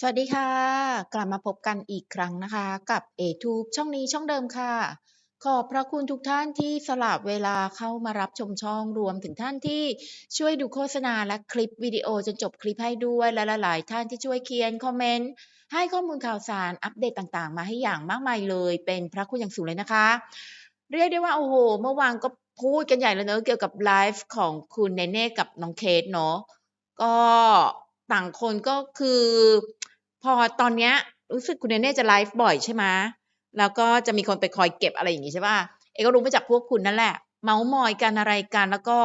สวัสดีค่ะ กลับมาพบกันอีกครั้งนะคะ กับ A-Tube ช่องนี้ช่องเดิมค่ะ ขอบพระคุณทุกท่านที่สละเวลาเข้ามารับชมช่องรวมถึงท่านที่ช่วยดูโฆษณาและคลิปวิดีโอจนจบคลิปให้ด้วยและหลายๆท่านที่ช่วยเขียนคอมเมนต์ให้ข้อมูลข่าวสารอัปเดตต่างๆ มาให้อย่างมากมายเลย เป็นพระคุณอย่างสูงเลยนะคะ เรียกได้ว่าโอ้โฮเมื่อวานก็พูดกันใหญ่เลยเนาะเกี่ยวกับไลฟ์ของคุณเนเน่กับน้องเคสเนาะก็ ต่างคนก็คือ พอตอนเนี้ยรู้สึกคุณเนเน่จะไลฟ์บ่อยใช่ไหมแล้วก็จะมีคนไปคอยเก็บอะไรอย่างงี้ใช่เปล่าเอก็รู้มาจากพวกคุณนั่นแหละ เมาท์มอยกันอะไรกันแล้วก็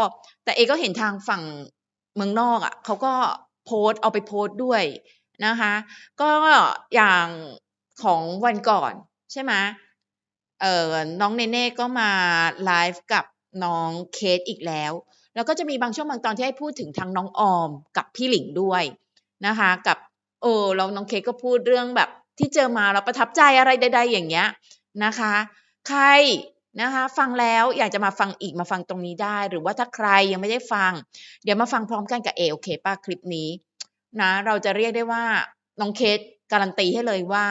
แต่เอก็เห็นทางฝั่งเมืองนอกอะเขาก็โพสต์เอาไปโพสต์ด้วยนะคะ ก็อย่างของวันก่อนใช่ไหมเออน้องเนเน่ก็มาไลฟ์กับน้องเคสอีกแล้ว แล้วก็จะมีบางช่วงบางตอนที่ให้พูดถึงทั้งน้องออมกับพี่หลิงด้วยนะคะ กับเออแล้วน้องเคก็พูดเรื่องแบบที่เจอมาแล้วประทับใจอะไรใด ๆ อย่างเงี้ยนะคะ ใครนะคะฟังแล้วอยากจะมาฟังอีกมาฟังตรงนี้ได้ หรือว่าถ้าใครยังไม่ได้ฟัง เดี๋ยวมาฟังพร้อมกันกับเอโอเคปล่าคลิปนี้นะเราจะเรียกได้ว่าน้องเคสการันตีให้เลยว่า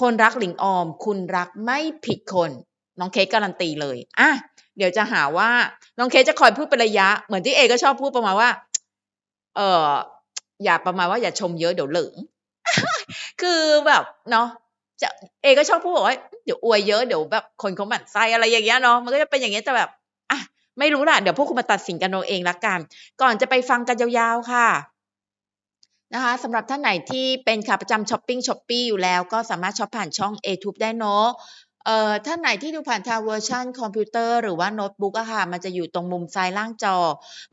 คนรักหลิงออม คุณรักไม่ผิดคน น้องเคสการันตีเลยอา เดี๋ยวจะหาว่าน้องเคสจะคอยพูดเป็นระยะ เหมือนที่เอก็ชอบพูดประมาณว่า เอ่ออย่าประมาณว่าอย่าชมเยอะเดี๋ยวเหลิง คือแบบเนาะจะเอก็ชอบพูดบอกว่าเดี๋ยวอวยเยอะเดี๋ยวแบบคนเขาหมั่นไส้อะไรอย่างเงี้ยเนาะมันก็จะเป็นอย่างเงี้ยแต่แบบอะไม่รู้ล่ะเดี๋ยวพวกคุณมาตัดสินกันเอาเองล้วกัน ก่อนจะไปฟังกันยาวๆค่ะนะคะสำหรับท่านไหนที่เป็นขาประจำช็อปปิ้ง Shopee อยู่แล้วก็สามารถช็อปผ่านช่อง A-Tube ได้เนาะ เอ่อท่านไหนที่ดูผ่านทางเวอร์ชันคอมพิวเตอร์หรือว่าโน้ตบุ๊กอะค่ะ มันจะอยู่ตรงมุมซ้ายล่างจอ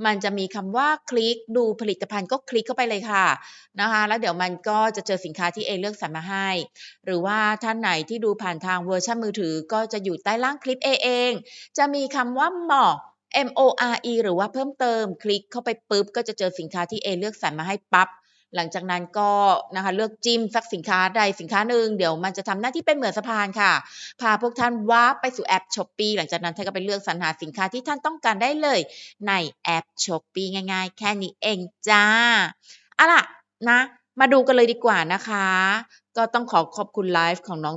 มันจะมีคำว่าคลิกดูผลิตภัณฑ์ก็คลิกเข้าไปเลยค่ะนะคะ แล้วเดี๋ยวมันก็จะเจอสินค้าที่เอเลือกสรรมาให้ หรือว่าท่านไหนที่ดูผ่านทางเวอร์ชันมือถือ ก็จะอยู่ใต้ล่างคลิปเอเอง จะมีคำว่า More M-O-R-E หรือว่าเพิ่มเติม คลิกเข้าไปปุ๊บก็จะเจอสินค้าที่เอเลือกสรรมาให้ปั๊บ หลังจากนั้นก็นะคะเลือกจิ้มสักสินค้าใดสินค้าหนึ่งเดี๋ยวมันจะทำหน้าที่เป็นเหมือนสะพานค่ะ พาพวกท่านว้าไปสู่แอป Shopee หลังจากนั้นท่านก็ไปเลือกสรรหาสินค้าที่ท่านต้องการได้เลยในแอป Shopee ง่าย ๆ แค่นี้เองจ้ะเอาล่ะนะ มาดูกันเลยดีกว่านะคะ ก็ต้องขอขอบคุณไลฟ์ของน้อง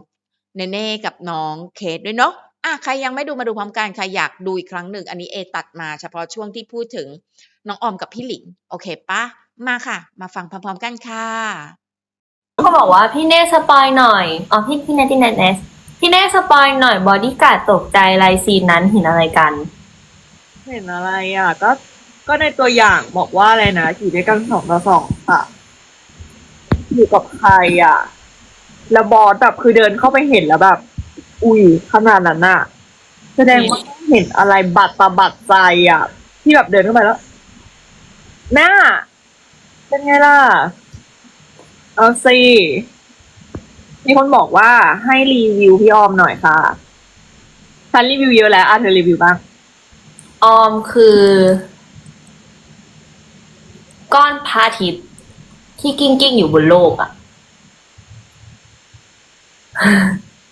เนเน่กับน้องเคสด้วยเนาะอาใครยังไม่ดูมาดูพร้อมกันใครอยากดูอีกครั้งหนึ่ง อันนี้เอตัดมาเฉพาะช่วงที่พูดถึง น้องออมกับพี่หลิง โอเคเปล่ามาค่ะ มาฟังพร้อมๆกันค่ะเขาบอกว่าพี่เน่สปอยหน่อยอ๋อพี่พี่เนตที่เนตเนสพี่เน่สปอยหน่อยบอดี้การ์ดตกใจลายซีนนั้นเห็นอะไรกัน เห็นอะไรอะ ก็ก็ในตัวอย่างบอกว่าอะไรนะอยู่ด้วยกันสองต่อสองค่ะ อยู่กับใครอะ แล้วบอสแบบคือเดินเข้าไปเห็นแล้วแบบ อุ้ยขนาดนั้นอะ แสดงว่าต้องเห็นอะไรบัดตาบัดใจอะ ที่แบบเดินเข้าไปแล้ว หน้า เป็นไงล่ะ เอาสิมีคนบอกว่าให้รีวิวพี่ออมหน่อยค่ะฉันรีวิวเยอะแล้วอะเธอรีวิวบ้าง ออมคือ ก้อนพระอาทิตย์ที่กิ้งกิ้งๆอยู่บนโลกอะ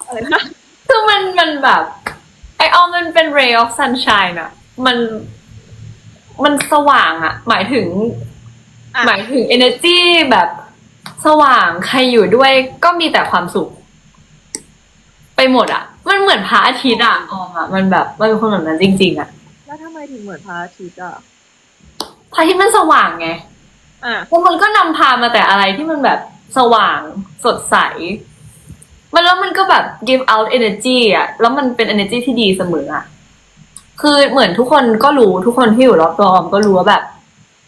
อะไรนะ คือมันมันแบบ ไอออมมันเป็น ray of sunshine อะมัน มันสว่างอะหมายถึง อะ หมายถึง energy แบบสว่างใครอยู่ด้วยก็มีแต่ความสุข ไปหมดอะมันเหมือนพระอาทิตย์อะออมอะมันแบบมันเป็นคนแบบนั้นจริง ๆอะแล้วทำไมถึงเหมือนพระอาทิตย์อะ พระอาทิตย์มันสว่างไง อะแล้วมันก็นำพามาแต่อะไรที่มันแบบสว่างสดใส มันแล้วมันก็แบบ give out energy อะแล้วมันเป็น energy ที่ดีเสมออะ คือเหมือนทุกคนก็รู้ทุกคนที่อยู่รอบตัวออมก็รู้ว่าแบบ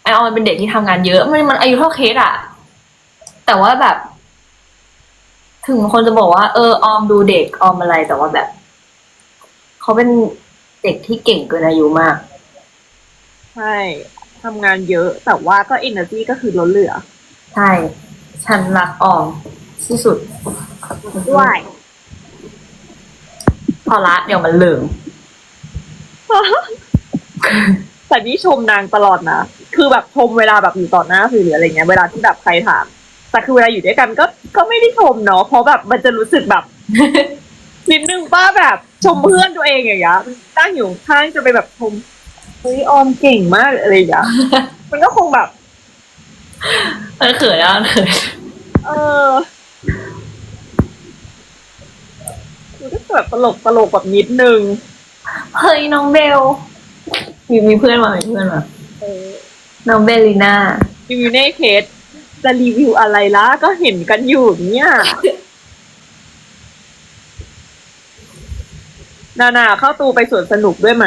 ไอออมมันเป็นเด็กที่ทำงานเยอะมันมันอายุเท่าเคสอะแต่ว่าแบบ ถึงคนจะบอกว่า เออออมดูเด็กออมอะไรแต่ว่าแบบเขาเป็นเด็กที่เก่งเกินอายุมาก ใช่ทำงานเยอะ แต่ว่าก็ energy ก็คือล้นเหลือ ใช่ ฉันรักออมที่สุดด้วยพอละเดี๋ยวมันเหลือง แต่นี่ชมนางตลอดนะ คือแบบชมเวลาแบบอยู่ต่อหน้าสื่อหรืออะไรเงี้ย เวลาที่แบบใครถาม แต่คือเวลาอยู่ด้วยกันก็ก็ไม่ได้ชมเนาะ เพราะแบบมันจะรู้สึกแบบนิดนึงป้าแบบชมเพื่อนตัวเองอย่างเงี้ยตั้งอยู่ข้างจะไปแบบชมเฮ้ยออมเก่งมากอะไรอย่างเงี้ย มันก็คงแบบเอมันเขินแล้วมันเขินเออคือก็แบบตลกตลกแบบนิดนึง เฮ้ยน้องเบลมีมีเพื่อนมามีเพื่อนมาเออน้องเบลลีน่ารีวิวในเพจจะรีวิวอะไรล่ะ ก็เห็นกันอยู่เนี่ยนานาเข้าตูไปสวนสนุกด้วยไหม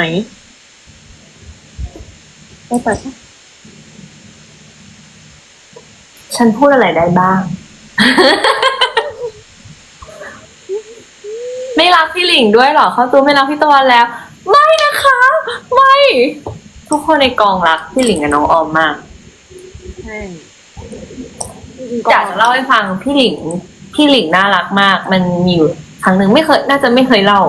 ไปไปปะฉันพูดอะไรได้บ้าง ไม่รักพี่ หลิงด้วยเหรอเขาตัวไม่รักพี่ตะวันแล้ว ไม่นะคะ ไม่ ทุกคนในกองรักพี่หลิงกับน้องออมมากใช่อยากจะเล่าให้ฟังพี่หลิงพี่หลิงน่ารักมาก มันมีอยู่ครั้งหนึ่งไม่เคย น่าจะไม่เคยเล่า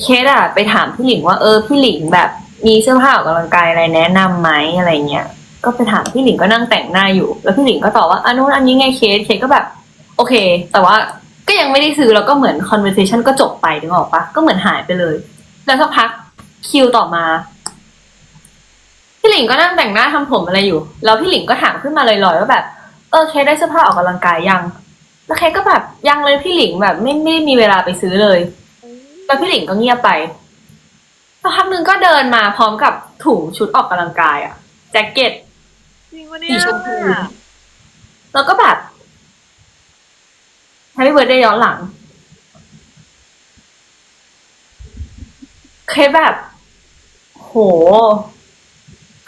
เคสอะไปถามพี่หลิงว่าเออพี่หลิงแบบ มีเสื้อผ้าออกกำลังกายอะไรแนะนำไหมอะไรเงี้ยก็ไปถามพี่หลิงก็นั่งแต่งหน้าอยู่ แล้วพี่หลิงก็ตอบว่าอันนู้นอันนี้ไงเคสเคสก็แบบ โอเค แต่ว่า ก็ยังไม่ได้ซื้อแล้วก็เหมือน conversation ก็จบไปนึกออกปะก็เหมือนหายไปเลย แล้วสักพักคิวต่อมาพี่หลิงก็นั่งแต่งหน้าทำผมอะไรอยู่ แล้วพี่หลิงก็ถามขึ้นมาลอยๆว่าแบบ เออเคสได้เสื้อผ้าออกกำลังกายยัง แล้วเคสก็แบบยังเลยพี่หลิงแบบไม่ไม่มีเวลาไปซื้อเลย แล้วพี่หลิงก็เงียบไปสักพักหนึ่งก็เดินมาพร้อมกับถุงชุดออกกำลังกายอะแจ็คเก็ตจริงวะเนี่สียชมพูแล้วก็แบบ แฮปปี้เบิร์ดได้ย้อนหลัง เคสแบบ โห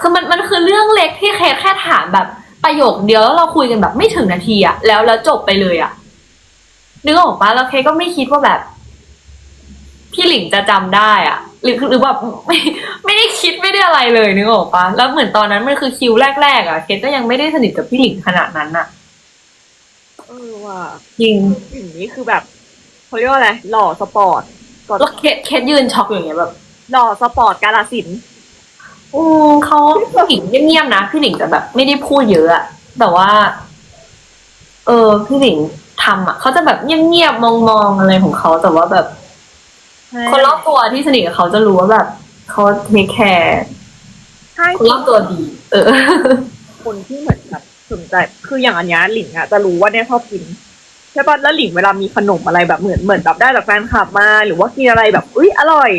คือมันมันคือเรื่องเล็กที่เคสแค่ถามแบบ ประโยคเดียวแล้วเราคุยกันแบบไม่ถึงนาทีอะแล้วแล้วจบไปเลยอะนึกออกปะแล้วเคสก็ไม่คิดว่าแบบ พี่หลิงจะจำได้อะหรือหรือแบบไม่ไม่ได้คิดไม่ได้อะไรเลยนึกออกปะแล้วเหมือนตอนนั้นมันคือคิวแรกๆอะเคสก็ยังไม่ได้สนิทกับพี่หลิงขนาดนั้นอะ เออว่ะจริงอย่างนี้คือแบบเขาเรียกว่าอะไรหล่อสปอร์ตก่อนแล้วเคสเคสยืนช็อกอย่างเงี้ยแบบ หล่อสปอร์ตกาลสินธุ์อืมเขาพี่หลิงเงียบๆนะพี่หลิงจะแบบ ไม่ได้พูดเยอะอะแต่ว่า เออพี่หลิงทำอะเขาจะแบบเงียบๆมองๆอะไรของเขาแต่ว่าแบบ คนรอบตัวที่สนิทกับเขาจะรู้ว่าแบบเขาเทคแคร์ใช่คนรอบตัวดี เออ คนที่เหมือนแบบ สนใจคืออย่างอันเนี้ยหลิงอะจะรู้ว่าเนี่ยชอบกินใช่ป่ะแล้วหลิงเวลามีขนมอะไรแบบเหมือนเหมือนแบบได้จากแฟนคลับมา หรือว่ากินอะไรแบบอุ้ยอร่อย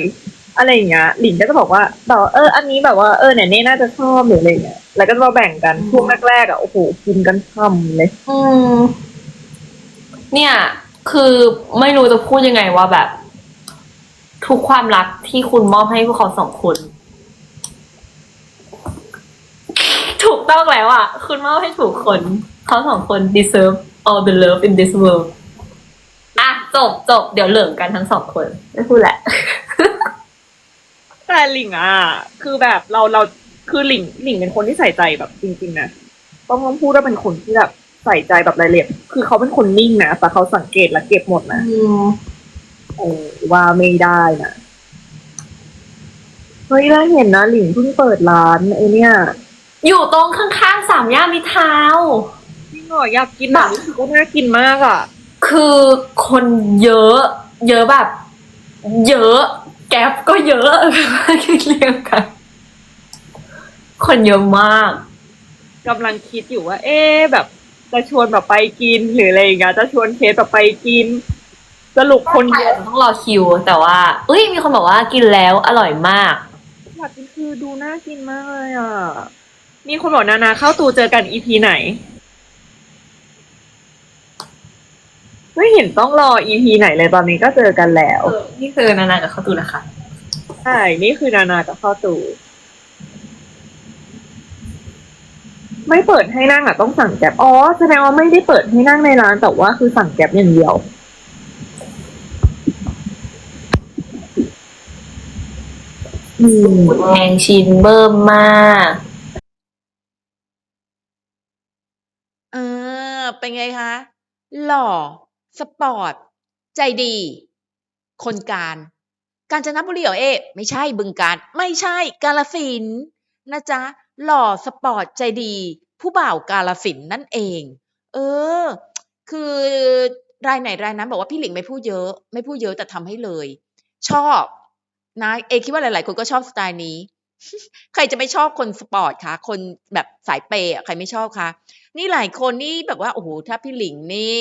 อะไรอย่างเงี้ยหลิงก็จะบอกว่าแบบว่าเอออันนี้แบบว่าเออเนี่ยเน่น่าจะชอบหรืออะไรเงี้ยแล้วก็จะมาแบ่งกันช่วงแรกๆอะโอ้โหกินกันช่ำเลยอืมเนี่ย คือไม่รู้จะพูดยังไงว่าแบบ ทุกความรักที่คุณมอบให้พวกเขาสองคน ถูกต้องแล้วอะ คุณมอบให้ถูกคน เขาสองคน deserve all the love in this world อะจบจบเดี๋ยวเหลิงกันทั้งสองคน ไม่พูดแหละ แต่หลิงอะ คือแบบเราเราคือหลิงหลิงเป็นคนที่ใส่ใจแบบจริงๆนะต้องต้องพูดว่าเป็นคนที่แบบใส่ใจแบบรายละเอียดคือเขาเป็นคนนิ่งนะแต่เขาสังเกตและเก็บหมดนะอืมเออว่าไม่ได้นะเฮ้ยแล้วเห็นนะหลิงเพิ่งเปิดร้านไอเนี่ย อยู่ตรงข้างๆสามย่านมิตรทาวน์จริงเหรออยากกินอะรู้สึกว่าน่ากินมากอะ คือคนเยอะ เยอะแบบ เยอะ แก๊ปก็เยอะคิดเรียงกัน คนเยอะมาก กำลังคิดอยู่ว่า เอ๊ะแบบ จะชวนแบบไปกินหรืออะไรอย่างเงี้ยจะชวนเคสแบบไปกิน สรุปคนเยอะต้องรอคิว แต่ว่า เอ้ยมีคนบอกว่ากินแล้วอร่อยมาก อยากกินคือดูน่ากินมากเลยอะ มีคนบอกนานาเข้าตูเจอกันอีพีไหน ไม่เห็นต้องรออีพีไหนเลยตอนนี้ก็เจอกันแล้วเออนี่คือนานากับข้าวตูนะคะใช่ นี่คือนานากับเข้าตู ไม่เปิดให้นั่งอะต้องสั่งแก๊บอ๋อแสดงว่าไม่ได้เปิดให้นั่งในร้านแต่ว่าคือสั่งแก๊บอย่างเดียว อืม แพงชินเบิ่มมาก เป็นไงคะ หล่อ สปอร์ต ใจดี คนการ กาญจนบุรีเหรอเอ๊ไม่ใช่บึงการ ไม่ใช่กาลสินนะจ๊ะ หล่อ สปอร์ต ใจดี ผู้บ่าวกาลสินนั่นเอง เออ คือรายไหนรายนั้นบอกว่าพี่หลิงไม่พูดเยอะ ไม่พูดเยอะแต่ทำให้เลย ชอบนะเอคิดว่าหลาย ๆ คนก็ชอบสไตล์นี้ ใครจะไม่ชอบคนสปอร์ตคะคนแบบสายเปย์ใครไม่ชอบคะ นี่หลายคนนี่แบบว่าโอ้โหถ้าพี่หลิงนี่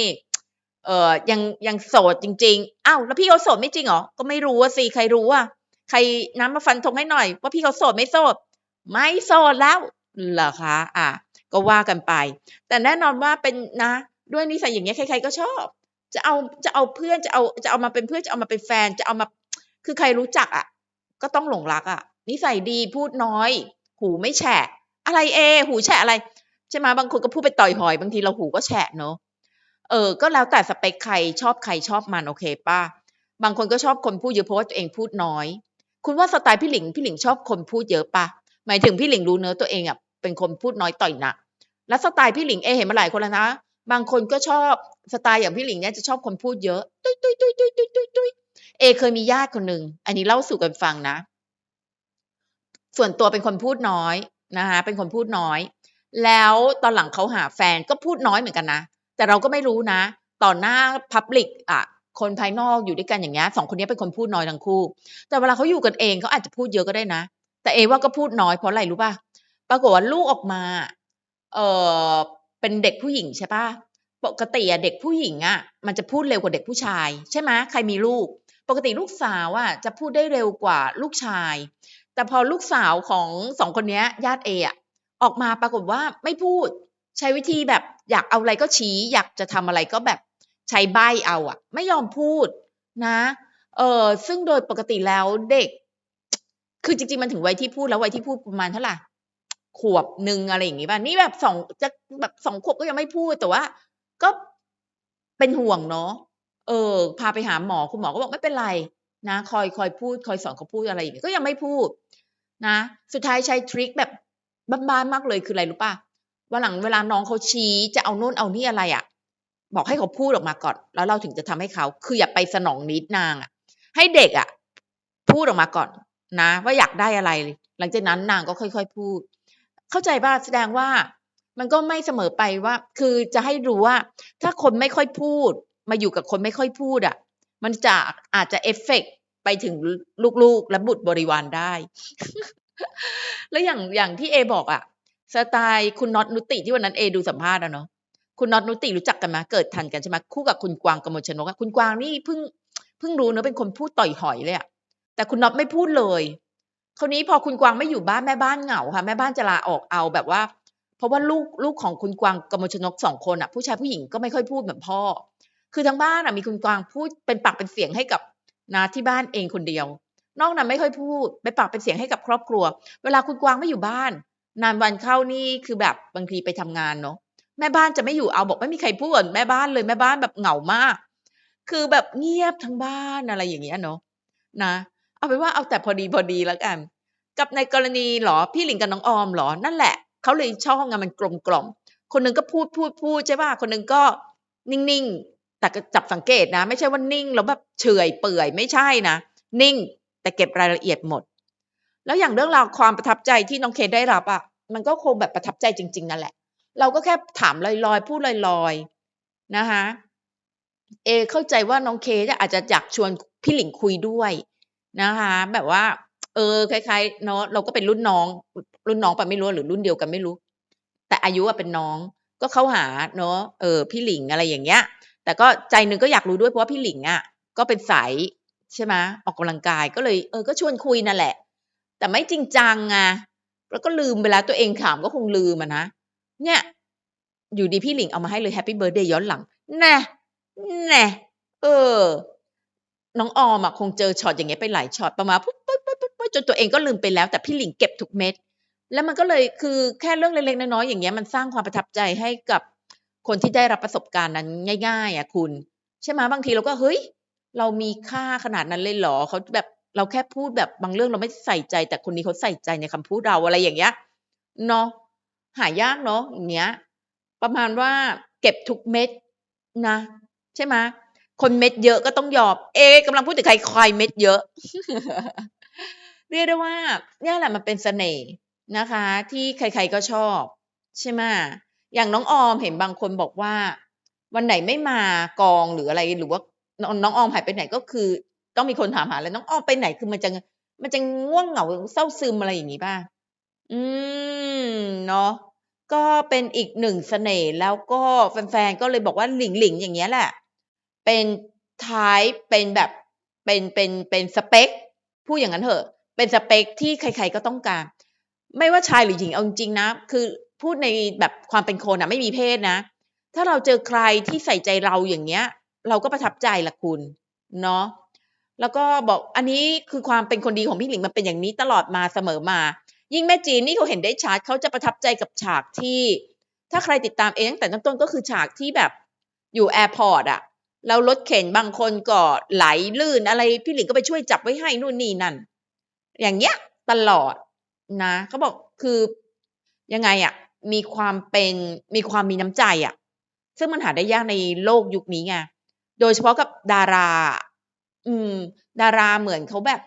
เอ่อยังยังโสดจริงๆอ้าวแล้วพี่เขาโสดไม่จริงเหรอก็ไม่รู้ว่าสิใครรู้อะใครน้ำมาฟันธงให้หน่อย ว่าพี่เขาโสดไม่โสดไม่โสดแล้วเหรอคะอะก็ว่ากันไป แต่แน่นอนว่าเป็นนะ ด้วยนิสัยอย่างเงี้ยใคร ๆก็ชอบ จะเอาจะเอาเพื่อนจะเอาจะเอามาเป็นเพื่อนจะเอามาเป็นแฟนจะเอามาคือใครรู้จักอะ ก็ต้องหลงรักอะนิสัยดีพูดน้อย หูไม่แฉะอะไรเอ หูแฉะอะไร ช่ไหมบางคนก็พูดไปต่อยหอย บางทีเราหูก็แฉะเนอะเออ ก็แล้วแต่สเปคใครชอบใครชอบมันโอเคป่ะบางคนก็ชอบคนพูดเยอะเพราะว่าตัวเองพูดน้อย คุณว่าสไตล์พี่หลิงพี่หลิงชอบคนพูดเยอะป่ะหมายถึงพี่หลิงรู้เนื้อตัวเองอะเป็นคนพูดน้อยต่อยหนักแล้วสไตล์พี่หลิงเอเห็นมาหลายคนแล้วนะบางคนก็ชอบสไตล์อย่างพี่หลิงเนี่ยจะชอบคนพูดเยอะตุ้ยตุ้ยตุ้ยตุ้ยตุ้ยตุ้ยตุ้ยเอเคยมีญาติคนหนึ่งอันนี้เล่าสู่กันฟังนะ ส่วนตัวเป็นคนพูดน้อยนะคะเป็นคนพูดน้อย แล้วตอนหลังเขาหาแฟนก็พูดน้อยเหมือนกันนะ แต่เราก็ไม่รู้นะ ต่อหน้าพับลิกอะคนภายนอกอยู่ด้วยกันอย่างเงี้ยสองคนนี้เป็นคนพูดน้อยทั้งคู่ แต่เวลาเขาอยู่กันเองเขาอาจจะพูดเยอะก็ได้นะ แต่เอว่าก็พูดน้อยเพราะอะไรรู้ป่ะปรากฏว่าลูกออกมาเออเป็นเด็กผู้หญิงใช่ป่ะปกติอะเด็กผู้หญิงอะมันจะพูดเร็วกว่าเด็กผู้ชาย ใช่ไหมใครมีลูก ปกติลูกสาวอะจะพูดได้เร็วกว่าลูกชาย แต่พอลูกสาวของสองคนนี้ญาติเออะ ออกมาปรากฏว่าไม่พูด ใช้วิธีแบบอยากเอาอะไรก็ชี้ อยากจะทำอะไรก็แบบใช้ใบเอาอะไม่ยอมพูดนะเออซึ่งโดยปกติแล้วเด็ก คือจริงๆมันถึงวัยที่พูดแล้ววัยที่พูดประมาณเท่าไหร่ขวบหนึ่งอะไรอย่างงี้ป่ะนี่แบบสองจะแบบสองขวบก็ยังไม่พูดแต่ว่า ก็เป็นห่วงเนาะเออ พาไปหาหมอคุณหมอก็บอกไม่เป็นไรนะ คอยคอยพูด คอยสอนเขาพูดอะไรอย่างงี้ก็ยังไม่พูดนะ สุดท้ายใช้ทริคแบบ บ้านๆมากเลยคืออะไรรู้ป่ะวันหลังเวลาน้องเขาชี้จะเอาโน่นเอานี่อะไรอะ่ะ บอกให้เขาพูดออกมาก่อน แล้วเราถึงจะทำให้เขา คืออย่าไปสนองนิดนางอะ่ะ ให้เด็กอะ่ะ พูดออกมาก่อนนะ ว่าอยากได้อะไร หลังจากนั้นนางก็ค่อยๆพูด เข้าใจป่ะแสดงว่า มันก็ไม่เสมอไปว่า คือจะให้รู้ว่า ถ้าคนไม่ค่อยพูด มาอยู่กับคนไม่ค่อยพูดอะ มันจะอาจจะเอฟเฟกต์ไปถึงลูกๆและบุตรบริวารได้ แล้วอย่างอย่างที่เอบอกอะสไตล์คุณน็อตนุติที่วันนั้นเอดูสัมภาษณ์อะเนาะคุณน็อตนุติรู้จักกันไหมเกิดทันกันใช่ไหมคู่กับคุณกวางกมลชนกคุณกวางนี่เพิ่งเพิ่งรู้เนอะเป็นคนพูดต่อยหอยเลยอะแต่คุณน็อตไม่พูดเลยคราวนี้พอคุณกวางไม่อยู่บ้านแม่บ้านเหงาค่ะแม่บ้านจะลาออกเอาแบบว่า เพราะว่าลูกลูกของคุณกวางกมลชนกสองคนอะผู้ชายผู้หญิงก็ไม่ค่อยพูดเหมือนพ่อ คือทั้งบ้านอะมีคุณกวางพูดเป็นปากเป็นเสียงให้กับนาที่บ้านเองคนเดียว นอกนั้นไม่ค่อยพูด ไปปากเป็นเสียงให้กับครอบครัว เวลาคุณกวางไม่อยู่บ้าน นานวันเข้านี่คือแบบบางทีไปทำงานเนาะแม่บ้านจะไม่อยู่เอาบอกไม่มีใครพูดแม่บ้านเลยแม่บ้านแบบเหงามาก คือแบบเงียบทั้งบ้านอะไรอย่างเงี้ยเนาะนะ เอาเป็นว่าเอาแต่พอดีพอดีแล้วกัน กับในกรณีหรอพี่หลิงกับน้องออมหรอนั่นแหละเขาเลยชอบงานมันกลมกล่อมคนหนึงก็พูดพูดพูดใช่ป่ะคนหนึงก็นิ่งๆแต่จับสังเกตนะ ไม่ใช่ว่านิ่งแล้วแบบเฉยเปื่อยไม่ใช่นะนิ่ง แต่เก็บรายละเอียดหมด แล้วอย่างเรื่องราวความประทับใจที่น้องเคได้รับอะ มันก็คงแบบประทับใจจริง ๆ นั่นแหละ เราก็แค่ถามลอยๆ พูดลอยๆ นะคะเอ เข้าใจว่าน้องเคอาจจะอยากชวนพี่หลิงคุยด้วยนะคะ แบบว่า เออคล้ายๆเนาะเราก็เป็นรุ่นน้อง รุ่นน้องไปไม่รู้หรือรุ่นเดียวกันไม่รู้ แต่อายุอะเป็นน้อง ก็เข้าหาเนาะเออ พี่หลิงอะไรอย่างเงี้ย แต่ก็ใจนึงก็อยากรู้ด้วยเพราะว่าพี่หลิงอะก็เป็นสาย ใช่ไหมออกกำลังกายก็เลยเออก็ชวนคุยนั่นแหละ แต่ไม่จริงจังอะแล้วก็ลืมเวลาตัวเองถามก็คงลืมอะนะเนี่ย อยู่ดีพี่หลิงเอามาให้เลยแฮปปี้เบิร์ดเดย์ย้อนหลังแน่แน่เออ น้องออมอะคงเจอช็อตอย่างเงี้ยไปหลายช็อตประมาณปุ๊บปุ๊บปุ๊บปุ๊บจนตัวเองก็ลืมไปแล้ว แต่พี่หลิงเก็บทุกเม็ดแล้วมันก็เลยคือแค่เรื่องเล็กๆน้อยๆอย่างเงี้ยมันสร้างความประทับใจให้กับคนที่ได้รับประสบการณ์นั้นง่าย ๆอะคุณ ใช่ไหมบางทีเราก็เฮ้ย เรามีค่าขนาดนั้นเลยเหรอเขาแบบเราแค่พูดแบบบางเรื่องเราไม่ใส่ใจ แต่คนนี้เขาใส่ใจในคำพูดเราอะไรอย่างเงี้ยเนาะหายากเนาะอย่างเงี้ย ประมาณว่าเก็บทุกเม็ดนะ ใช่ไหมคนเม็ดเยอะก็ต้องยอมเอะกำลังพูดถึงใครใครเม็ดเยอะ เรียกได้ว่าเนี่ยแหละมันเป็นเสน่ห์นะคะ ที่ใครๆก็ชอบ ใช่ไหมอย่างน้องออมเห็นบางคนบอกว่า วันไหนไม่มากองหรืออะไรหรือว่า น้องออมหายไปไหนก็คือ ต้องมีคนถามหาแล้วน้องออมไปไหนคือมันจะมันจะง่วงเหงาเศร้าซึมอะไรอย่างนี้ป่ะอืมเนาะก็เป็นอีกหนึ่งเสน่ห์แล้วก็แฟนๆก็เลยบอกว่าหลิงหลิงอย่างเงี้ยแหละ เป็นท้ายเป็นแบบเป็นเป็นเป็นสเปคพูดอย่างนั้นเถอะ เป็นสเปคที่ใคร ๆก็ต้องการ ไม่ว่าชายหรือหญิงเอาจริงนะ คือพูดในแบบความเป็นคนอะไม่มีเพศนะ ถ้าเราเจอใครที่ใส่ใจเราอย่างเงี้ย เราก็ประทับใจละคุณเนาะแล้วก็บอกอันนี้คือความเป็นคนดีของพี่หลิงมันเป็นอย่างนี้ตลอดมาเสมอมา ยิ่งแม่จีนนี่เขาเห็นได้ชัดเขาจะประทับใจกับฉากที่ ถ้าใครติดตามเองตั้งแต่ต้นก็คือฉากที่แบบอยู่แอร์พอร์ตอะแล้วรถเข็นบางคนก็ไหลลื่นอะไรพี่หลิงก็ไปช่วยจับไว้ให้นู่นนี่นั่น อย่างเงี้ยตลอดนะเขาบอกคือยังไงอะมีความเป็นมีความมีน้ำใจอะซึ่งมันหาได้ยากในโลกยุคนี้ไง โดยเฉพาะกับดารา อืม ดาราเหมือนเขาแบบ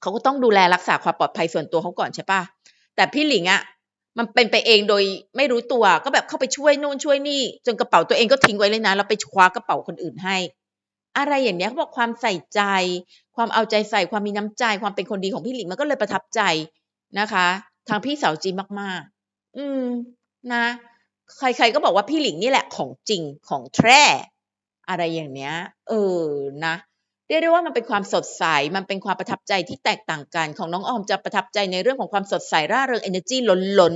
เขาก็ต้องดูแลรักษาความปลอดภัยส่วนตัวเขาก่อนใช่ปะแต่พี่หลิงอะมันเป็นไปเองโดยไม่รู้ตัวก็แบบเข้าไปช่วยนู่นช่วยนี่ จนกระเป๋าตัวเองก็ทิ้งไว้เลยนะแล้วไปคว้ากระเป๋าคนอื่นให้ อะไรอย่างเนี้ยเขาบอกความใส่ใจ ความเอาใจใส่ความมีน้ำใจ ความเป็นคนดีของพี่หลิงมันก็เลยประทับใจนะคะ ทางพี่สาวจีมากๆ อืมนะ ใครๆก็บอกว่าพี่หลิงนี่แหละของจริงของแท้ อะไรอย่างเนี้ย เออนะเรียกได้ว่ามันเป็นความสดใส มันเป็นความประทับใจที่แตกต่างกันของน้องออมจะประทับใจในเรื่องของความสดใสร่าเริง energy ล้นล้น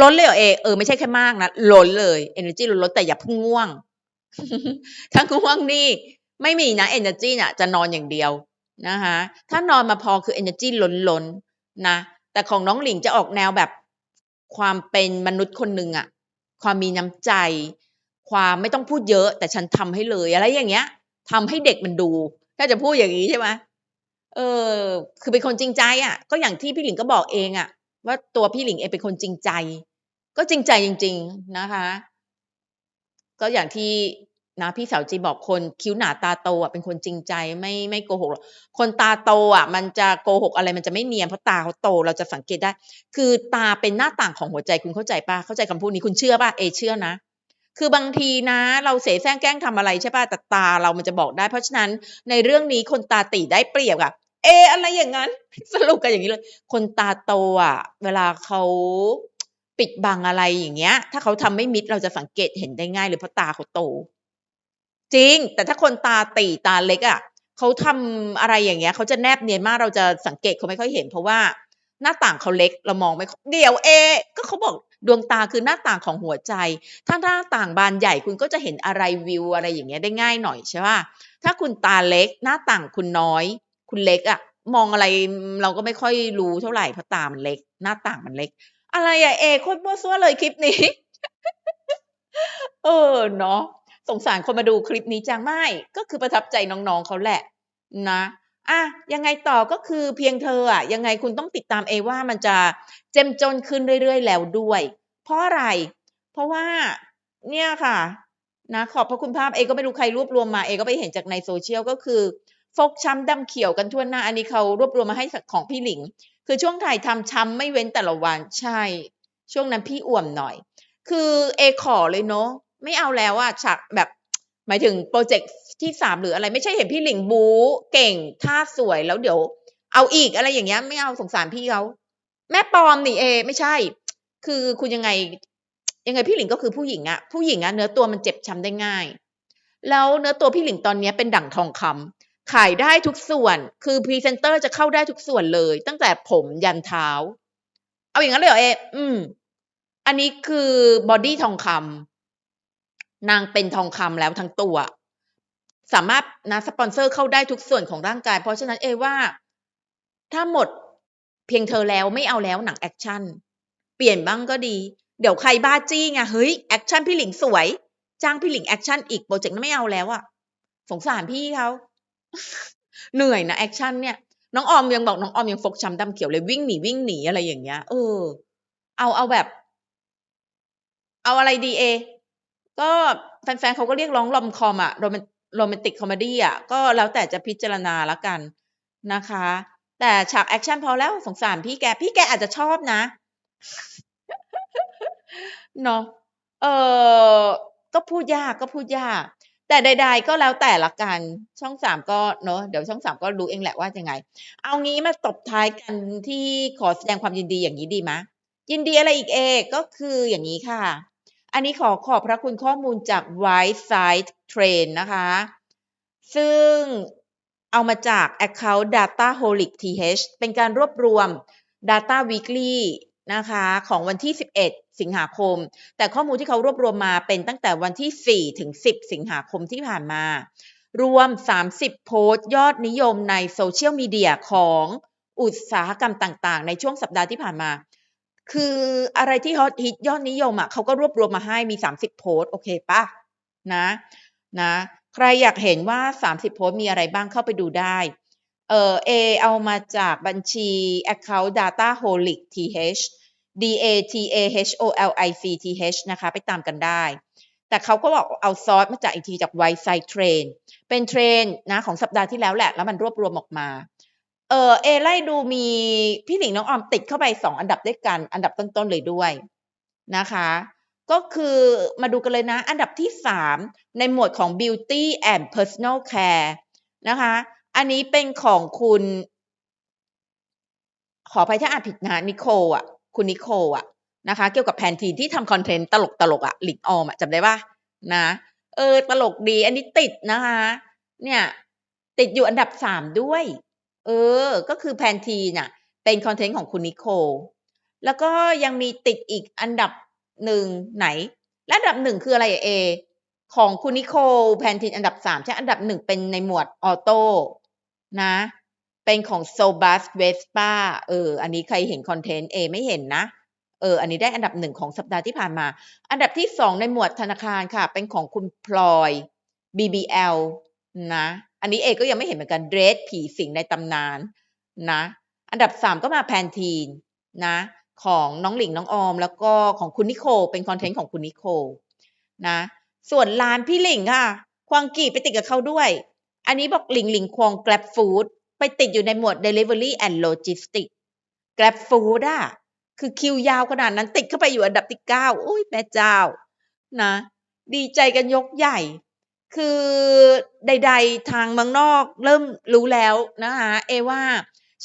ล้นเลยเหรอเอเออไม่ใช่แค่มากนะล้นเลย energy ล้นล้นแต่อย่าเพิ่งง่วงถ้าง่วงนี่ไม่มีนะ energy น่ะจะนอนอย่างเดียวนะคะถ้านอนมาพอคือ energy ล้นล้นนะแต่ของน้องหลิงจะออกแนวแบบความเป็นมนุษย์คนหนึ่งอะความมีน้ำใจ ความไม่ต้องพูดเยอะ แต่ฉันทำให้เลย อะไรอย่างเงี้ยทำให้เด็กมันดู ถ้าจะพูดอย่างนี้ใช่ไหมเออ คือเป็นคนจริงใจอะ่ะ ก็อย่างที่พี่หลิงก็บอกเองอะ่ะ ว่าตัวพี่หลิงเองเป็นคนจริงใจ ก็จริงใจจริง ๆนะคะ ก็อย่างที่นะพี่สาวจีบอกคนคิ้วหนาตาโตอะเป็นคนจริงใจไม่ไม่โกหกหรอกคนตาโตอะ มันจะโกหกอะไรมันจะไม่เนียนเพราะตาเขาโตเราจะสังเกตได้ คือตาเป็นหน้าต่างของหัวใจคุณเข้าใจปะเข้าใจคำพูดนี้คุณเชื่อปะเอเชื่อนะ คือบางทีนะ เราเสแสร้งแกล้งทำอะไรใช่ป่ะแต่ตาเรามันจะบอกได้ เพราะฉะนั้นในเรื่องนี้คนตาตีได้เปรียบอะเอ อะไรอย่างนั้น สรุปกันอย่างนี้เลย คนตาโตอะ เวลาเขาปิดบังอะไรอย่างเงี้ย ถ้าเขาทำไม่มิดเราจะสังเกตเห็นได้ง่ายเลยเพราะตาเขาโต จริง แต่ถ้าคนตาตีตาเล็กอะเขาทำอะไรอย่างเงี้ยเขาจะแนบเนียนมากเราจะสังเกตเขาไม่ค่อยเห็น เพราะว่า หน้าต่างเขาเล็กเรามองไม่เดี๋ยวเอ ก็เขาบอกดวงตาคือหน้าต่างของหัวใจ ถ้าหน้าต่างบานใหญ่คุณก็จะเห็นอะไรวิวอะไรอย่างเงี้ยได้ง่ายหน่อยใช่ป่ะถ้าคุณตาเล็กหน้าต่างคุณน้อย คุณเล็กอะมองอะไรเราก็ไม่ค่อยรู้เท่าไหร่เพราะตามันเล็ก หน้าต่างมันเล็ก อะไรอะเอโคตรมั่วซั่วเลยคลิปนี้ เออเนาะสงสารคนมาดูคลิปนี้จังไม่ก็คือประทับใจน้องๆเขาแหละ นะ อะยังไงต่อก็คือเพียงเธออะยังไงคุณต้องติดตามเอว่ามันจะเจ้มจนขึ้นเรื่อยๆ แล้วด้วย เพราะอะไร เพราะว่าเนี่ยค่ะนะขอบพระคุณภาพเอก็ไม่รู้ใครรวบรวมมาเอก็ไปเห็นจากในโซเชียลก็คือ ฟกช้ำดำเขียวกันทั่วหน้า อันนี้เขารวบรวมมาให้ของพี่หลิง คือช่วงถ่ายทำช้ำไม่เว้นแต่ละวันใช่ ช่วงนั้นพี่อ่วมหน่อย คือเอขอเลยเนาะไม่เอาแล้วอะฉากแบบ หมายถึงโปรเจกต์ที่สามหรืออะไรไม่ใช่เห็นพี่หลิงบูเก่งท่าสวยแล้วเดี๋ยว เอาอีกอะไรอย่างเงี้ยไม่เอาสงสารพี่เขาแม่ปลอมนี่เอ ไม่ใช่ คือคุณยังไง ยังไงพี่หลิงก็คือผู้หญิงอะผู้หญิงอะเนื้อตัวมันเจ็บช้ำได้ง่าย แล้วเนื้อตัวพี่หลิงตอนนี้เป็นดั่งทองคำขายได้ทุกส่วน คือพรีเซนเตอร์จะเข้าได้ทุกส่วนเลย ตั้งแต่ผมยันเท้า เอาอย่างนั้นเลยเหรอเอ อืม อันนี้คือบอดี้ทองคำ นางเป็นทองคำแล้วทั้งตัว สามารถนะสปอนเซอร์เข้าได้ทุกส่วนของร่างกาย เพราะฉะนั้นเอว่า ถ้าหมดเพียงเธอแล้วไม่เอาแล้วหนังแอคชั่นเปลี่ยนบ้างก็ดี เดี๋ยวใครบ้าจี้ไงเฮ้ยแอคชั่นพี่หลิงสวย จ้างพี่หลิงแอคชั่นอีกโปรเจกต์นั้นไม่เอาแล้วอะสงสารพี่เขาเหนื่อยนะแอคชั่นเนี่ยน้องออมยังบอกน้องออมยังฟกช้ำดำเขียวเลยวิ่งหนีวิ่งหนีอะไรอย่างเงี้ยเออ เอาเอาแบบ เอาอะไรดีเอ ก็แฟนๆเขาก็เรียกร้องรอมคอมอะโรแมนติกคอมเมดี้อะก็แล้วแต่จะพิจารณาละกันนะคะ แต่ฉากแอคชั่นพอแล้วสงสารพี่แก พี่แกอาจจะชอบนะเนาะเออก็พูดยากก็พูดยาก แต่ใด ๆ ก็แล้วแต่ละกัน ช่องสามก็เนาะเดี๋ยวช่องสามก็รู้เองแหละว่ายังไง เอางี้มาตบท้ายกันที่ขอแสดงความยินดีอย่างนี้ดีไหมยินดีอะไรอีกเอกก็คืออย่างนี้ค่ะ อันนี้ขอขอบพระคุณข้อมูลจาก White Side Train นะคะ ซึ่งเอามาจาก Account Dataholic TH เป็นการรวบรวม Data Weekly นะคะของวันที่ 11 สิงหาคม แต่ข้อมูลที่เขารวบรวมมาเป็นตั้งแต่วันที่ 4 ถึง 10 สิงหาคมที่ผ่านมา รวม 30 โพสต์ยอดนิยมในโซเชียลมีเดียของอุตสาหกรรมต่างๆ ในช่วงสัปดาห์ที่ผ่านมา คืออะไรที่ฮอตฮิตยอดนิยมอะเขาก็รวบรวมมาให้มี 30 โพสต์โอเคปะนะนะ ใครอยากเห็นว่า 30 โพสต์มีอะไรบ้างเข้าไปดูได้ เออเอเอามาจากบัญชี account data holic th d a t a h o l i c t h นะคะ ไปตามกันได้ แต่เขาก็บอกเอาซอสมาจากอีกทีจาก White Side Train เป็นเทรนนะของสัปดาห์ที่แล้วแหละ แล้วมันรวบรวมออกมา เออเอไล่ดูมีพี่หนิงน้องออมติดเข้าไปสองอันดับด้วยกัน อันดับต้นๆเลยด้วยนะคะ ก็คือมาดูกันเลยนะ อันดับที่สามในหมวดของ beauty and personal care นะคะ อันนี้เป็นของคุณ ขออภัยถ้าอ่านผิดนะนิโคลอะ คุณนิโคลอะนะคะ เกี่ยวกับแพนทีนที่ทำคอนเทนต์ตลกตลกๆอะหลิงออมอะจำได้ปะนะ เออ ตลกดี อันนี้ติดนะคะ เนี่ย ติดอยู่อันดับสามด้วย เออ ก็คือแพนทีน่ะ เป็นคอนเทนต์ของคุณนิโคล แล้วก็ยังมีติดอีกอันดับหนึ่งไหนและอันดับหนึ่งคืออะไรอะเอ ของคุณนิโคลแพนทีนอันดับสามใช่ อันดับหนึ่งเป็นในหมวดออโต้นะ เป็นของโซบัสเวสป้าเออ อันนี้ใครเห็นคอนเทนต์เอไม่เห็นนะ เออ อันนี้ได้อันดับหนึ่งของสัปดาห์ที่ผ่านมา อันดับที่สองในหมวดธนาคารค่ะ เป็นของคุณพลอย BBL นะ อันนี้เอก็ยังไม่เห็นเหมือนกันเดรสผีสิงในตำนานนะ อันดับสามก็มาแพนทีนนะของน้องหลิงน้องออม แล้วก็ของคุณนิโคลเป็นคอนเทนต์ของคุณนิโคลนะส่วนร้านพี่หลิงค่ะควงกีไปติดกับเขาด้วย อันนี้บอกหลิงหลิงควง Grab Food ไปติดอยู่ในหมวด Delivery and Logistics Grab Food อะคือคิวยาวขนาดนั้นติดเข้าไปอยู่อันดับที่เก้าโอ้ยแม่เจ้านะ ดีใจกันยกใหญ่ คือใด ๆ ทางเมืองนอกเริ่มรู้แล้วนะคะเอว่า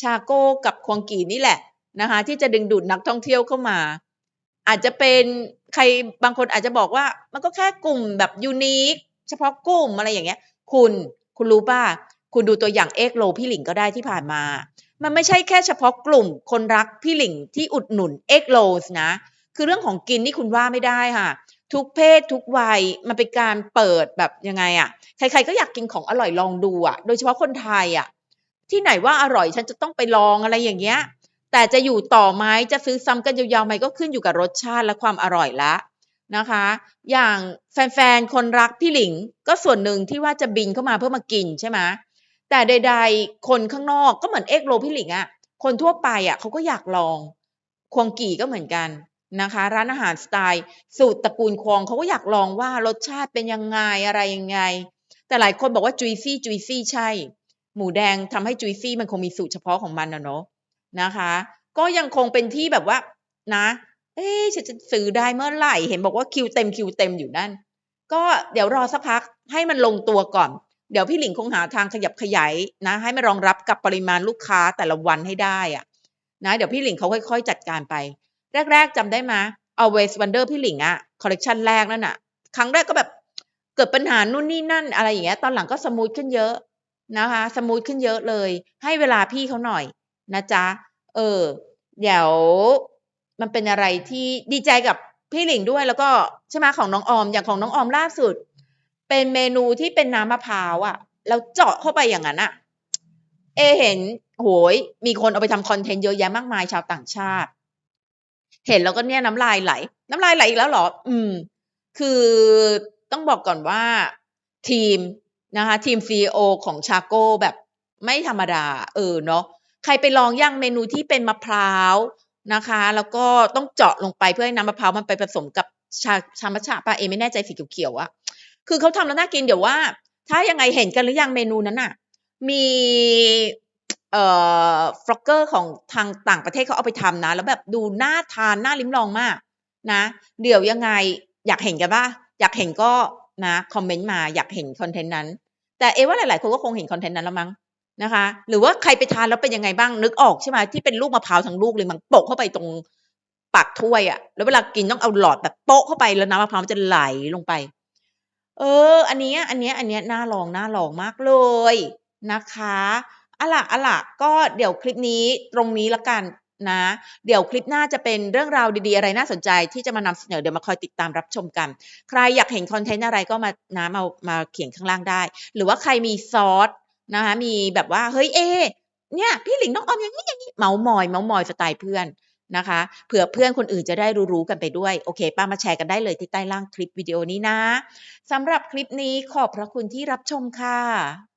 ชาโก้กับควงกีนี่แหละนะคะที่จะดึงดูดนักท่องเที่ยวเข้ามา อาจจะเป็นใครบางคนอาจจะบอกว่า มันก็แค่กลุ่มแบบยูนิคเฉพาะกลุ่มอะไรอย่างเงี้ย คุณคุณรู้ป่ะคุณดูตัวอย่างเอ็กโลพี่หลิงก็ได้ที่ผ่านมา มันไม่ใช่แค่เฉพาะกลุ่มคนรักพี่หลิงที่อุดหนุนเอ็กโลสนะ คือเรื่องของกินนี่คุณว่าไม่ได้ค่ะ ทุกเพศทุกวัยมันเป็นการเปิดแบบยังไงอะใครๆก็อยากกินของอร่อยลองดูอะโดยเฉพาะคนไทยอะที่ไหนว่าอร่อยฉันจะต้องไปลองอะไรอย่างเงี้ย แต่จะอยู่ต่อไหมจะซื้อซ้ำกันยาวๆไหมก็ขึ้นอยู่กับรสชาติและความอร่อยละนะคะ อย่างแฟนๆ คนรักพี่หลิงก็ส่วนหนึ่งที่ว่าจะบินเข้ามาเพื่อมากินใช่ไหมแต่ใด ๆ คนข้างนอกก็เหมือนเอ็กโรพี่หลิงอะคนทั่วไปอะเขาก็อยากลอง ควงกี่ก็เหมือนกัน นะคะ ร้านอาหารสไตล์สูตรตระกูลควงเขาก็อยากลองว่ารสชาติเป็นยังไงอะไรยังไง แต่หลายคนบอกว่าจุยซี่จุยซี่ใช่ หมูแดงทำให้จุยซี่มันคงมีสูตรเฉพาะของมันนะเนาะนะคะ ก็ยังคงเป็นที่แบบว่านะ เอ๊ฉันจะซื้อได้เมื่อไหร่เห็นบอกว่าคิวเต็มคิวเต็มอยู่นั่น ก็เดี๋ยวรอสักพักให้มันลงตัวก่อน เดี๋ยวพี่หลิงคงหาทางขยับขยายนะ ให้มันรองรับกับปริมาณลูกค้าแต่ละวันให้ได้อะนะเดี๋ยวพี่หลิงเขาค่อย ๆ จัดการไป แรก ๆจำได้ไหม always wonder พี่หลิงอะคอลเลกชันแรกนั่นอะครั้งแรกก็แบบเกิดปัญหานู่นนี่นั่นอะไรอย่างเงี้ย ตอนหลังก็สมูทขึ้นเยอะนะคะ สมูทขึ้นเยอะเลย ให้เวลาพี่เขาหน่อยนะจ๊ะ เออ เดี๋ยวมันเป็นอะไรที่ดีใจกับพี่หลิงด้วยแล้วก็ใช่ไหมของน้องออมอย่างของน้องออมล่าสุด เป็นเมนูที่เป็นน้ำมะพร้าวอะแล้วเจาะเข้าไปอย่างนั้นอะเอเห็นโหยมีคนเอาไปทำคอนเทนต์เยอะแยะมากมายชาวต่างชาติ เห็นแล้วก็เนี่ยน้ำลายไหล น้ำลายไหลอีกแล้วเหรอ อืม คือต้องบอกก่อนว่าทีมนะคะทีมซีอของชาโก้แบบไม่ธรรมดา เออเนาะใครไปลองย่างเมนูที่เป็นมะพร้าวนะคะ แล้วก็ต้องเจาะลงไปเพื่อให้น้ำมะพร้าวมันไปผสมกับชาชามัชฉะปะเอไม่แน่ใจสีเขียวๆอะคือเขาทำแล้วน่ากินเดี๋ยวว่า ถ้ายังไงเห็นกันหรือยังเมนูนั้นอะมี เอ่อฟลอกเกอร์ของทางต่างประเทศเขาเอาไปทำนะ แล้วแบบดูน่าทานน่าลิ้มลองมากนะ เดี๋ยวยังไงอยากเห็นกันป่ะอยากเห็นก็นะคอมเมนต์มาอยากเห็นคอนเทนต์นั้น แต่เอว่าหลาย ๆ คนก็คงเห็นคอนเทนต์นั้นแล้วมั้งนะคะ หรือว่าใครไปทานแล้วเป็นยังไงบ้างนึกออกใช่ไหมที่เป็นลูกมะพร้าวทั้งลูกเลยมันโปะเข้าไปตรงปากถ้วยอะแล้วเวลากินต้องเอาหลอดแบบโปะเข้าไปแล้วน้ำมะพร้าวมันจะไหลลงไป เออ อันนี้อันนี้อันนี้น่าลองน่าลองมากเลยนะคะ อะล่ะอะล่ะก็เดี๋ยวคลิปนี้ตรงนี้ละกันนะ เดี๋ยวคลิปหน้าจะเป็นเรื่องราวดีๆ อะไรน่าสนใจที่จะมานำเสนอเดี๋ยวมาคอยติดตามรับชมกัน ใครอยากเห็นคอนเทนต์อะไรก็มานะมามาเขียนข้างล่างได้ หรือว่าใครมีซอสนะคะมีแบบว่าเฮ้ยเอเนี่ยพี่หลิงน้องออมอย่างนี้อย่างนี้เมาส์มอยเมาส์มอยสไตล์เพื่อนนะคะเผื่อเพื่อนคนอื่นจะได้รู้ๆกันไปด้วย โอเค ป้ามาแชร์กันได้เลยที่ใต้ล่างคลิปวิดีโอนี้นะสำหรับคลิปนี้ขอบพระคุณที่รับชมค่ะ